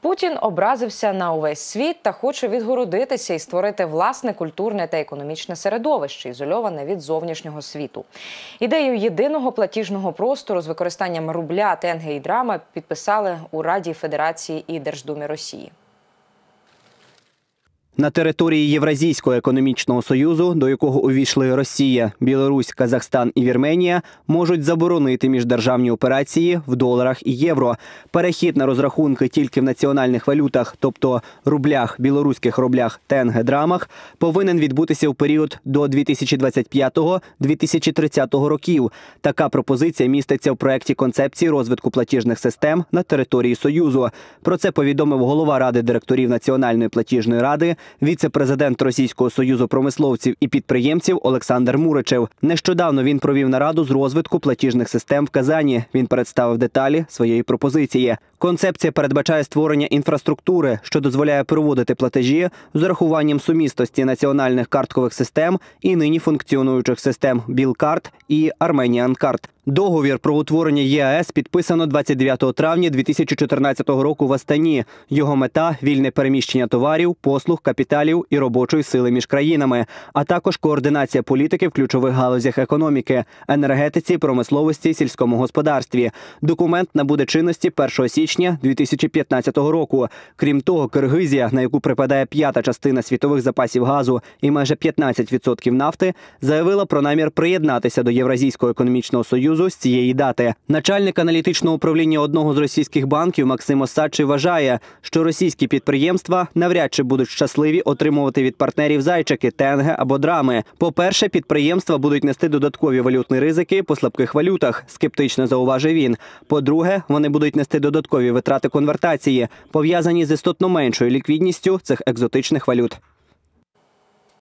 Путін образився на увесь світ та хоче відгородитися і створити власне культурне та економічне середовище, ізольоване від зовнішнього світу. Ідею єдиного платіжного простору з використанням рубля, тенге і драма підписали у Раді Федерації і Держдумі Росії. На території Євразійського економічного союзу, до якого увійшли Росія, Білорусь, Казахстан і Вірменія, можуть заборонити міждержавні операції в доларах і євро. Перехід на розрахунки тільки в національних валютах, тобто рублях, білоруських рублях, тенге, драмах, повинен відбутися в період до 2025-2030 років. Така пропозиція міститься в проєкті концепції розвитку платіжних систем на території союзу. Про це повідомив голова ради директорів Національної платіжної ради віце-президент Російського союзу промисловців і підприємців Олександр Муричев. Нещодавно він провів нараду з розвитку платіжних систем в Казані. Він представив деталі своєї пропозиції. Концепція передбачає створення інфраструктури, що дозволяє проводити платежі з урахуванням сумістості національних карткових систем і нині функціонуючих систем Білкарт і Арменіанкарт. Договір про утворення ЄАЕС підписано 29 травня 2014 року в Астані. Його мета вільне переміщення товарів, послуг, капіталів і робочої сили між країнами, а також координація політики в ключових галузях економіки, енергетиці, промисловості, сільському господарстві. Документ набуде чинності 1 січня 2015 року. Крім того, Киргизія, на яку припадає п'ята частина світових запасів газу і майже 15% нафти, заявила про намір приєднатися до Євразійського економічного союзу з цієї дати. Начальник аналітичного управління одного з російських банків Максим Осадчий вважає, що російські підприємства навряд чи будуть щасливі отримувати від партнерів зайчики, тенге або драми. По-перше, підприємства будуть нести додаткові валютні ризики по слабких валютах. Скептично зауважив він. По-друге, вони будуть нести додаткові витрати конвертації, пов'язані з істотно меншою ліквідністю цих екзотичних валют.